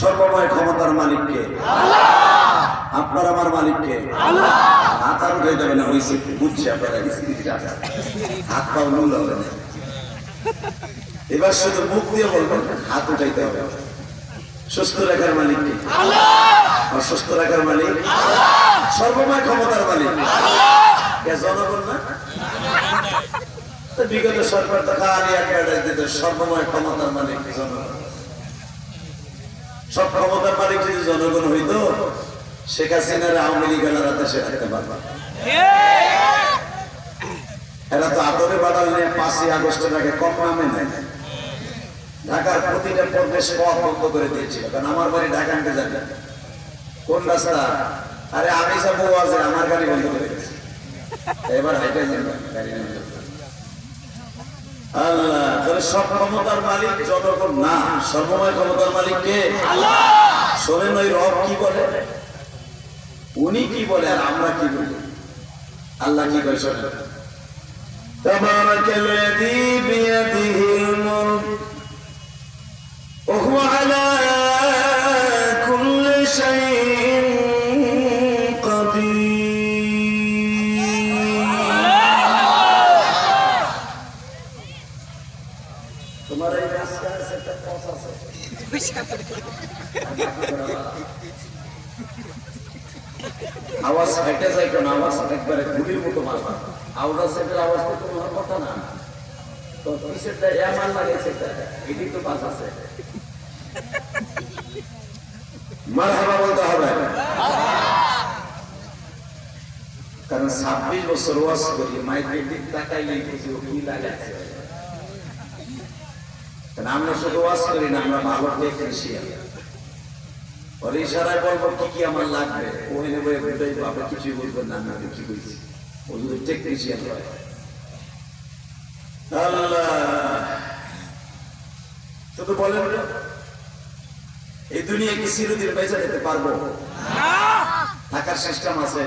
সর্বময় ক্ষমতার মালিককে। আপনার আমার মালিককে। হাত আর উঠে যাবে না হয়েছে বুঝছে আপনারা হাত পাও নুল হবে না। এবার শুধু মুখ দিয়ে বলবেন, হাত উঠাইতে হবে। সুস্থ রাখার মালিককে অসুস্থ রাখার মালিক? সর্বময় ক্ষমতার মালিক? কে, জনগণ না? বিগত সরকার তো খালি এক সর্বময় ক্ষমতার মালিক জনগণ? সব ক্ষমতার মালিক যদি জনগণ হইতো, শেখ হাসিনার আওয়ামী লীগ এলারা দেশে রাখতে পারবা এরা তো আদরে বাড়াল নিয়ে পাঁচই আগস্টের আগে কম নামে নেয় ঢাকার প্রতিটা প্রদেশ পথ বন্ধ করে দিয়েছিল। কারণ আমার বাড়ি ঢাকা যাবে। কোন রাস্তা? আরে আমি যাব আছে আমার গাড়ি বন্ধ করে দিয়েছে। এবার হাইটে যাবে, গাড়ি যাবে। আল্লাহ তাহলে সব ক্ষমতার মালিক জনগণ না সর্বময় ক্ষমতার মালিক কে? শোনেন ওই রব কি বলে? উনি কি বলে আর আমরা কি বলি? আল্লাহ কি বলে শোনেন? তোমার এই রাস্তায় একটা পথ আছে আওয়াজ হেঁটে যায় কেন আওয়াজ একবারে গুলির মতো মারবা। আওয়াজ সেটের আওয়াজ তো তোমার কথা না। তো পিছেরটা এমন লাগে সেটা। এটি তো পাস আছে। মারহাবা বলতে হবে। কারণ ছাব্বিশ বছর ওয়াজ করি, মাইকের দিক তাকাইলেই কি লাগাচ্ছে কারণ আমরা শুধু ওয়াজ করি না আমরা ভালো টেকনিশিয়ান ওর ইশারায় বলব কি কি আমার লাগবে? ও এনে বই বুঝাই আপনি কিছুই বুঝবেন না আমি কি কইছি ও যদি টেকনিশিয়ান হয়। আল্লাহ। শুধু বলেন এই দুনিয়া কি চিরদিন বেঁচে যেতে পারব? থাকার সিস্টেম আছে।